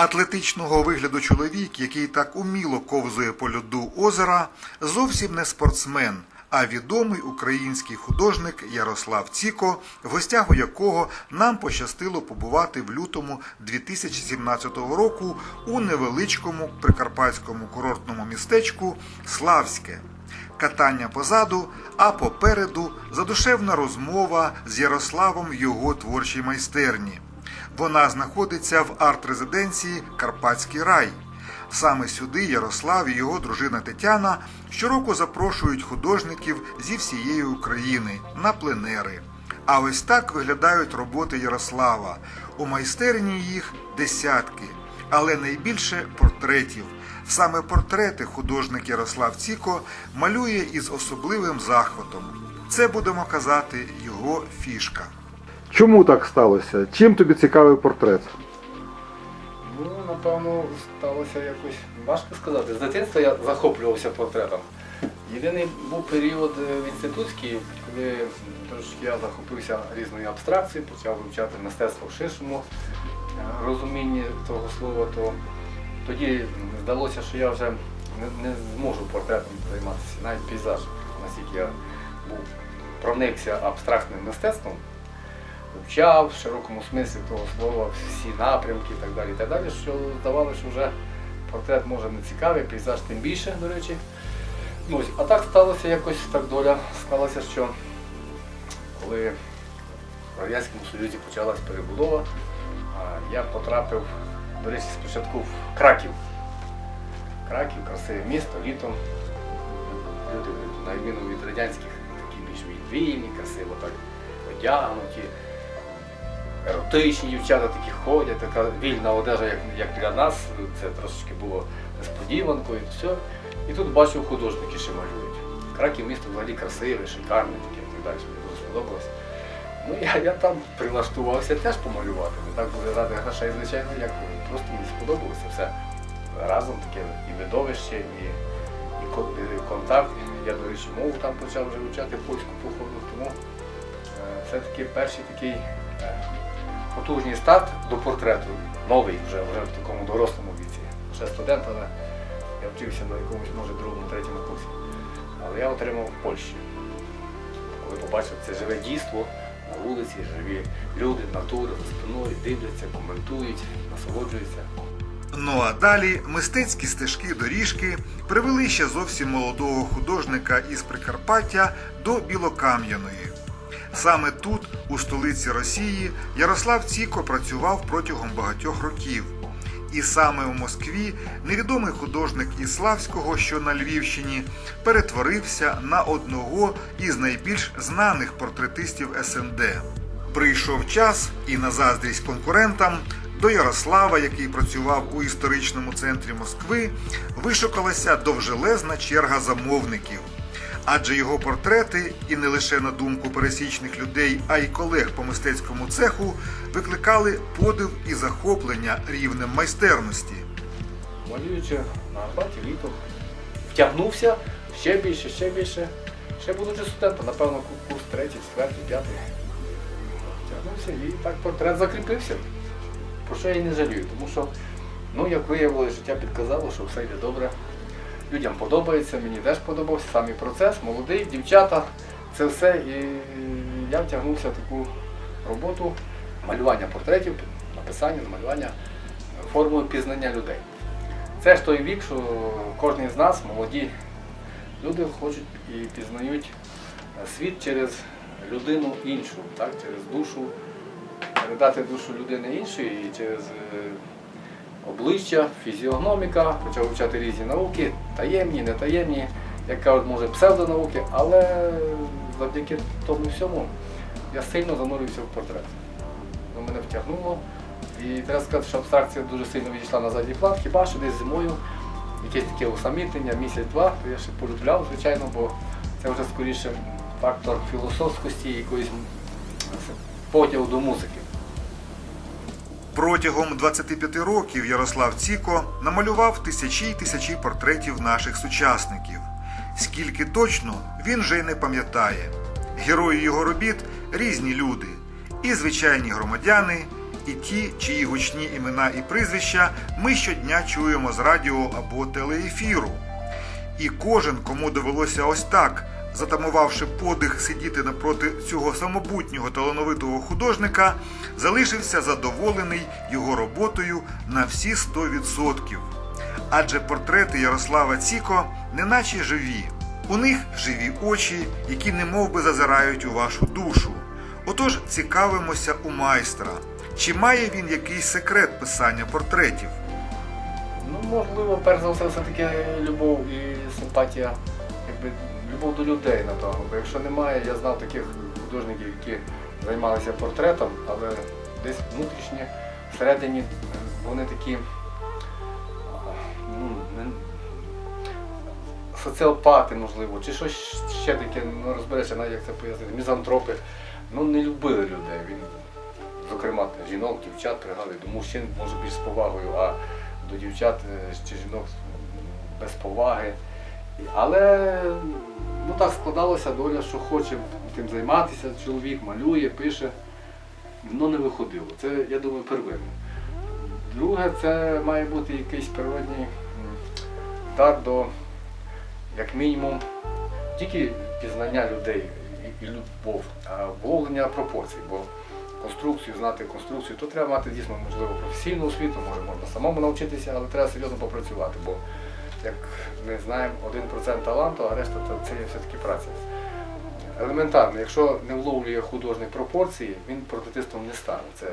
Атлетичного вигляду чоловік, який так уміло ковзує по льоду озера, зовсім не спортсмен, а відомий український художник Ярослав Ціко, в гостях у якого нам пощастило побувати в лютому 2017 року у невеличкому прикарпатському курортному містечку Славське. Катання позаду, а попереду задушевна розмова з Ярославом його творчій майстерні. Вона знаходиться в арт-резиденції Карпатський рай. Саме сюди Ярослав і його дружина Тетяна щороку запрошують художників зі всієї України на пленери. А ось так виглядають роботи Ярослава. У майстерні їх десятки, але найбільше портретів. Саме портрети художник Ярослав Ціко малює із особливим захватом. Це будемо казати його фішка. Чому так сталося? Чим тобі цікавий портрет? Ну, напевно, сталося якось важко сказати. З дитинства я захоплювався портретом. Єдиний був період е, в інститутський, коли трошки я захопився різною абстракцією, почав вивчати мистецтво в ширшому е, розумінні того слова, то тоді здалося, що я вже не, зможу портретом займатися, навіть пейзажем, наскільки я був проникся абстрактним мистецтвом вивчав в широкому смислі того слова всі напрямки і так далі. І так далі, що здавалося, що вже портрет може не цікавий, пейзаж тим більше, до речі. Ну, а так сталося якось так доля сталося, що коли в Радянському Союзі почалась перебудова, я потрапив, до речі, спочатку в Краків. Краків, красиве місто, літом. Люди, на відміну від радянських, такі більш вільні, красиво так одягнуті еротичні дівчата такі ходять, така вільна одежа, як, як для нас. Це трошечки було несподіванкою і все. І тут бачив художники, що малюють. Краків місто взагалі красиве, шикарне, таке і так далі. Мені дуже сподобалось. Ну я, я там прилаштувався теж помалювати. Не так буде ради грошей, звичайно, як просто мені сподобалося все. Разом таке і видовище, і, і контакт. Я, до речі, мову там почав вже вивчати польську походу, тому це такий перший такий е, потужний старт до портрету. Новий вже, вже в такому дорослому віці. Ще студент, але я вчився на якомусь, може, другому, третьому курсі. Але я отримав в Польщі. Коли побачив це живе дійство на вулиці, живі люди, натура за спиною, дивляться, коментують, насолоджуються. Ну а далі мистецькі стежки доріжки привели ще зовсім молодого художника із Прикарпаття до Білокам'яної. Саме тут, у столиці Росії, Ярослав Ціко працював протягом багатьох років. І саме у Москві невідомий художник із Славського, що на Львівщині, перетворився на одного із найбільш знаних портретистів СНД. Прийшов час і на заздрість конкурентам до Ярослава, який працював у історичному центрі Москви, вишукалася довжелезна черга замовників. Адже його портрети, і не лише на думку пересічних людей, а й колег по мистецькому цеху, викликали подив і захоплення рівнем майстерності. малюючи на Арбаті літом, втягнувся ще більше, ще більше. Ще будучи студентом, напевно, ку- курс третій, четвертий, п'ятий. Втягнувся і так портрет закріпився. Про що я не жалію, тому що, ну, як виявилося, життя підказало, що все йде добре. Людям подобається, мені теж подобався самий процес, молодий, дівчата, це все. І я втягнувся в таку роботу малювання портретів, написання, намалювання формою пізнання людей. Це ж той вік, що кожен з нас, молоді люди, хочуть і пізнають світ через людину іншу, так? через душу, передати душу людини іншої і через е, обличчя, фізіогноміка, почав вивчати різні науки, таємні, нетаємні, як кажуть, може псевдонауки, але завдяки тому всьому я сильно занурився в портрет. Воно мене втягнуло. І треба сказати, що абстракція дуже сильно відійшла на задній план, хіба що десь зимою якесь таке усамітнення, місяць-два, то я ще полюбляв, звичайно, бо це вже скоріше фактор філософськості і якоїсь потягу до музики. Протягом 25 років Ярослав Ціко намалював тисячі й тисячі портретів наших сучасників. Скільки точно він вже й не пам'ятає. Герої його робіт різні люди, і звичайні громадяни, і ті, чиї гучні імена і прізвища ми щодня чуємо з радіо або телеефіру. І кожен, кому довелося ось так, затамувавши подих сидіти напроти цього самобутнього талановитого художника, залишився задоволений його роботою на всі 100%. Адже портрети Ярослава Ціко неначе живі. У них живі очі, які немов би зазирають у вашу душу. Отож цікавимося у майстра, чи має він якийсь секрет писання портретів. Ну, можливо, перш за все, все-таки любов і симпатія, любов до людей на того. Бо якщо немає, я знав таких художників, які займалися портретом, але десь внутрішні, всередині вони такі ну, не, соціопати, можливо, чи щось ще таке, ну розберешся, навіть як це пояснити, мізантропи, ну не любили людей. Він, зокрема, жінок, дівчат пригадує, до мужчин може більш з повагою, а до дівчат е, чи жінок без поваги. Але ну так складалася доля, що хоче тим займатися, чоловік малює, пише, воно не виходило. Це, я думаю, первинне. Друге, це має бути якийсь природній дар до, як мінімум, тільки пізнання людей і, любов, а вловлення пропорцій. Бо конструкцію, знати конструкцію, то треба мати дійсно можливо професійну освіту, може можна самому навчитися, але треба серйозно попрацювати. Бо як ми знаємо, 1% таланту, а решта це все-таки праця. Елементарно, якщо не вловлює художник пропорції, він прототистом не стане. Це,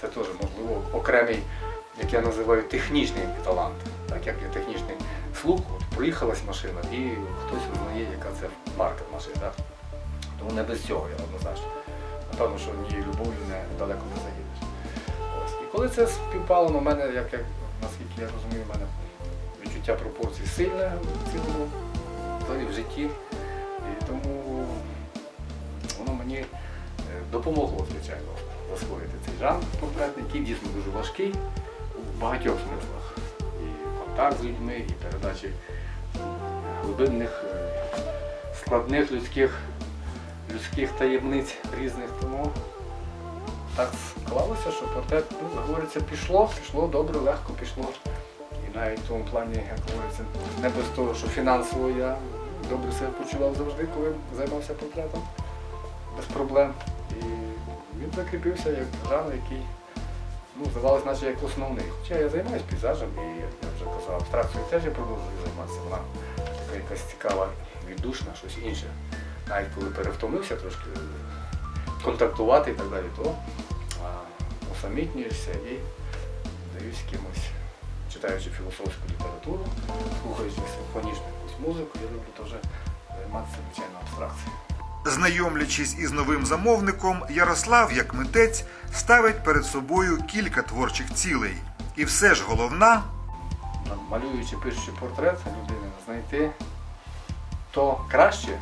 це теж можливо окремий, як я називаю, технічний талант. Так як є технічний слух, от проїхалась машина і хтось визнає, яка це марка машини. Так? Тому не без цього я однозначно. Напевно, що однією любов'ю не далеко не заїдеш. Ось. І коли це співпало на мене, як, як наскільки я розумію, в мене відчуття пропорцій сильне в цілому, взагалі в житті. І тому воно мені е, допомогло, звичайно, засвоїти цей жанр портретний, який дійсно дуже важкий у багатьох смислах. І контакт з людьми, і передачі глибинних, е, складних людських, людських таємниць різних. Тому так склалося, що портрет, ну, говориться, пішло, пішло добре, легко пішло. Навіть в тому плані, як говориться, не без того, що фінансово я добре себе почував завжди, коли займався портретом, без проблем. І він закріпився як жанр, який ну, здавалося, наче як основний. Хоча я займаюся пейзажем і, як я вже казав, абстракцією теж я продовжую займатися. Вона така якась цікава, віддушна, щось інше. Навіть коли перевтомився трошки контактувати і так далі, то а, усамітнюєшся і даюсь кимось читаючи філософську літературу, слухаючи симфонічну якусь музику, я люблю теж займатися звичайно абстракцією. Знайомлячись із новим замовником, Ярослав, як митець, ставить перед собою кілька творчих цілей. І все ж головна Малюючи, пишучи портрет людини, знайти то краще,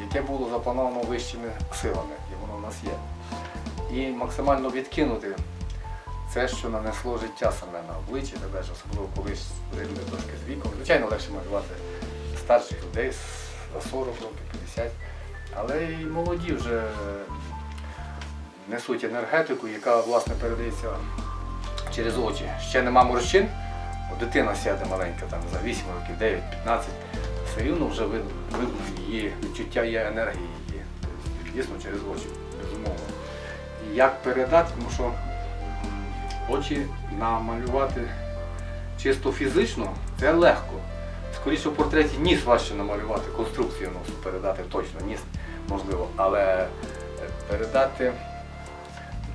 яке було заплановано вищими силами, і воно в нас є. І максимально відкинути це, що нанесло життя саме на обличчя, так особливо коли ж трошки з віком. Звичайно, легше малювати старших людей за 40 років, 50, але і молоді вже несуть енергетику, яка власне передається через очі. Ще нема морщин, дитина сяде маленька, там за 8 років, 9, 15, все рівно вже видно, її відчуття є енергії Дійсно через очі, безумовно. Як передати, тому що очі намалювати чисто фізично це легко. Скоріше в портреті ніс важче намалювати, конструкцію носу передати точно, ніс можливо, але е, передати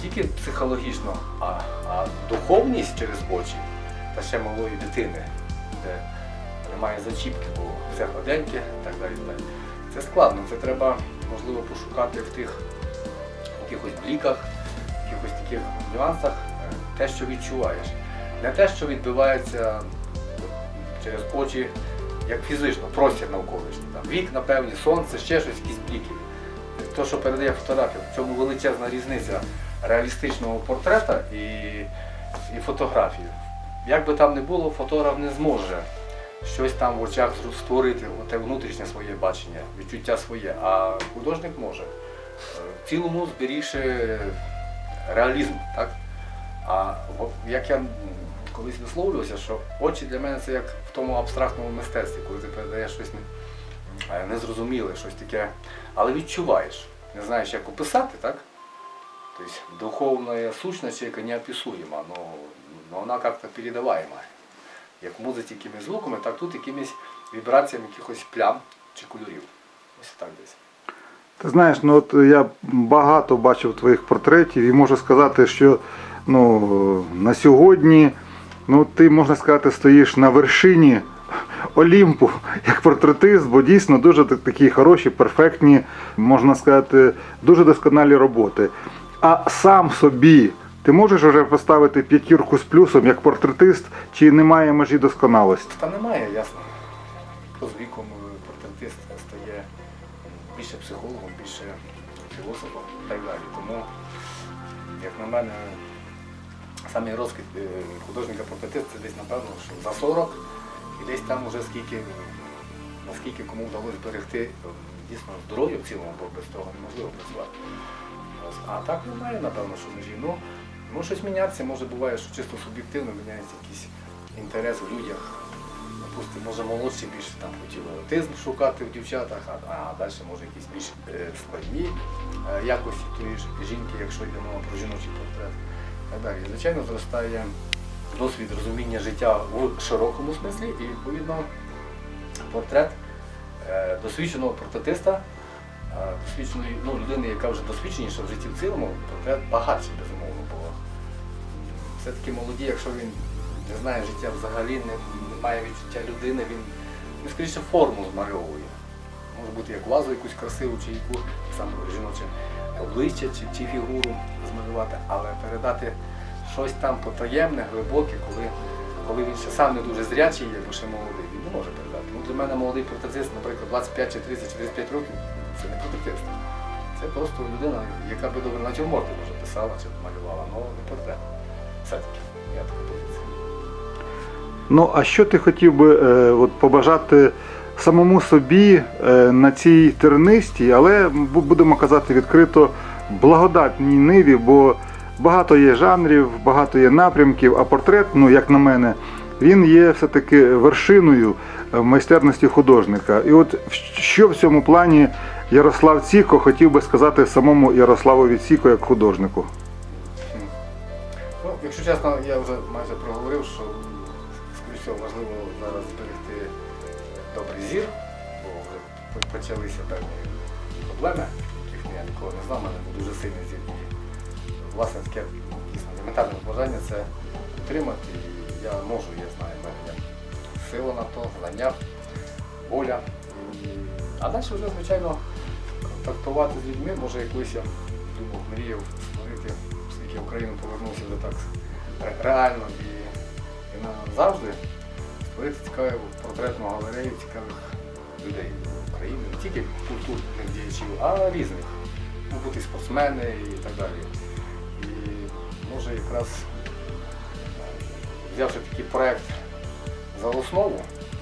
тільки психологічно, а, а духовність через очі та ще малої дитини, де немає зачіпки, бо все гладеньке і так далі. Це складно, це треба можливо пошукати в тих якихось бліках, якихось таких нюансах те, що відчуваєш. Не те, що відбивається через очі, як фізично, простір навколишній. Там вікна, певні, сонце, ще щось, якісь бліки. Те, що передає фотографія, в цьому величезна різниця реалістичного портрета і, і фотографії. Як би там не було, фотограф не зможе щось там в очах створити, те внутрішнє своє бачення, відчуття своє, а художник може. Е, В цілому зберігши реалізм, так? А як я колись висловлювався, що очі для мене це як в тому абстрактному мистецтві, коли ти передаєш щось е, незрозуміле, щось таке, але відчуваєш. Не знаєш, як описати, так? Тобто духовная сущность человека неописуема, но, но вона як-то передаваема. Як в музиці якимись звуками, так тут якимись вібраціями якихось плям чи кольорів. Ось так десь. Ти знаєш, ну от я багато бачив твоїх портретів і можу сказати, що ну, на сьогодні ну, ти, можна сказати, стоїш на вершині Олімпу як портретист, бо дійсно дуже такі хороші, перфектні, можна сказати, дуже досконалі роботи. А сам собі ти можеш вже поставити п'ятірку з плюсом як портретист, чи немає межі досконалості? Та немає, ясно. З віком е, портретист стає більше психологом, більше філософом і так далі. Тому, як на мене, самий розквіт е, художника-портретиста це десь, напевно, що за 40 і десь там уже скільки, наскільки кому вдалося зберегти е, дійсно здоров'я в цілому, бо без того неможливо працювати. А так немає, напевно, що межі. Ну, може щось мінятися, може буває, що чисто суб'єктивно міняється якийсь інтерес в людях. Допустимо, може молодші більше там хотіли аутизм шукати в дівчатах, а, а далі може якісь більш е, складні якості тої жінки, якщо йде мова про жіночий портрет. Так далі. Звичайно, зростає досвід розуміння життя в широкому смислі і відповідно портрет е, досвідченого портретиста, е, досвідченої ну, людини, яка вже досвідченіша в житті в цілому, портрет багатший, безумовно, бо все-таки молоді, якщо він не знає життя взагалі, не, не має відчуття людини, він, він скоріше форму змальовує. Може бути як вазу якусь красиву, чи яку саме жіноче обличчя чи, чи фігуру змалювати, але передати щось там потаємне, глибоке, коли, коли він ще сам не дуже зрячий є, бо ще молодий, він не може передати. Ну, для мене молодий портретист, наприклад, 25 чи 30 чи 35 років, це не портретист. Це просто людина, яка би добре натюрморти може писала чи малювала, але не портрет. Все-таки, я така позиція. Ну, а що ти хотів би е, от, побажати самому собі е, на цій тернистій, але будемо казати відкрито, благодатній ниві, бо багато є жанрів, багато є напрямків, а портрет, ну як на мене, він є все-таки вершиною е, майстерності художника. І от що в цьому плані Ярослав Ціко хотів би сказати самому Ярославові Ціко як художнику? Ну, якщо чесно, я вже майже проговорив, що всього важливо зараз зберегти добрий зір, бо вже почалися певні проблеми, ніколи не знав, мене був дуже сильний зір. Власне, таке дійсно елементарне бажання це утримати. І я можу, я знаю, в мене є сила на то, знання, воля. А далі вже, звичайно, контактувати з людьми, може якусь я думав, мріяв створити, оскільки я в Україну повернувся вже так реально і, і назавжди створити цікаву портретну галерею цікавих людей України, не тільки культурних діячів, а різних. Бути спортсмени і так далі. І може якраз взявши такий проект за основу,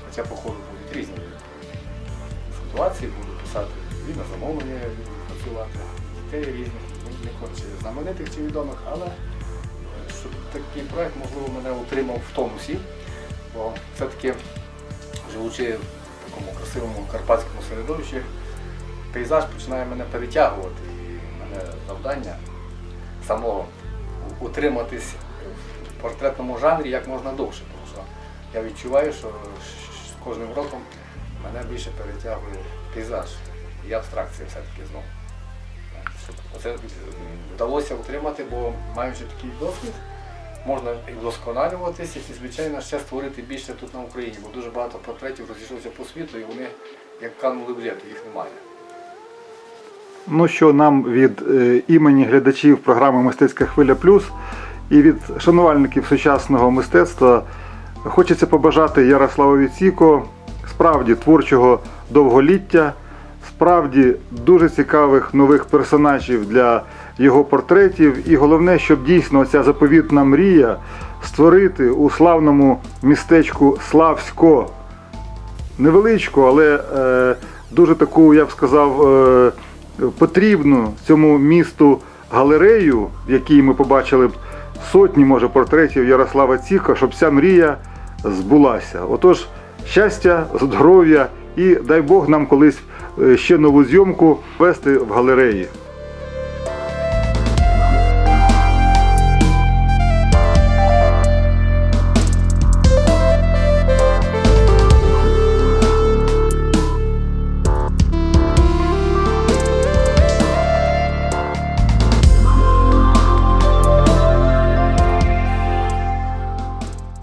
хоча по ходу будуть різні ситуації, буду писати і на замовлення працювати, дітей різних, ну, не хоче знаменитих чи відомих, але щоб такий проект, можливо, мене утримав в тонусі, бо все-таки живучи в такому красивому карпатському середовищі, пейзаж починає мене перетягувати. Мене завдання самого утриматись в портретному жанрі як можна довше, тому що я відчуваю, що з кожним роком мене більше перетягує пейзаж і абстракція все-таки знову. Оце вдалося утримати, бо маючи такий досвід, можна і вдосконалюватися, і, звичайно, ще створити більше тут на Україні, бо дуже багато портретів розійшлося по світу, і вони як канули в літу, їх немає. Ну що нам від е, імені глядачів програми Мистецька хвиля плюс і від шанувальників сучасного мистецтва хочеться побажати Ярославові Ціко справді творчого довголіття, справді дуже цікавих нових персонажів для його портретів. І головне, щоб дійсно ця заповітна мрія створити у славному містечку Славсько невеличку, але е, дуже таку, я б сказав, е, потрібну цьому місту галерею, в якій ми побачили б сотні, може, портретів Ярослава Ціка, щоб ця мрія збулася. Отож, щастя, здоров'я і дай Бог нам колись е, ще нову зйомку вести в галереї.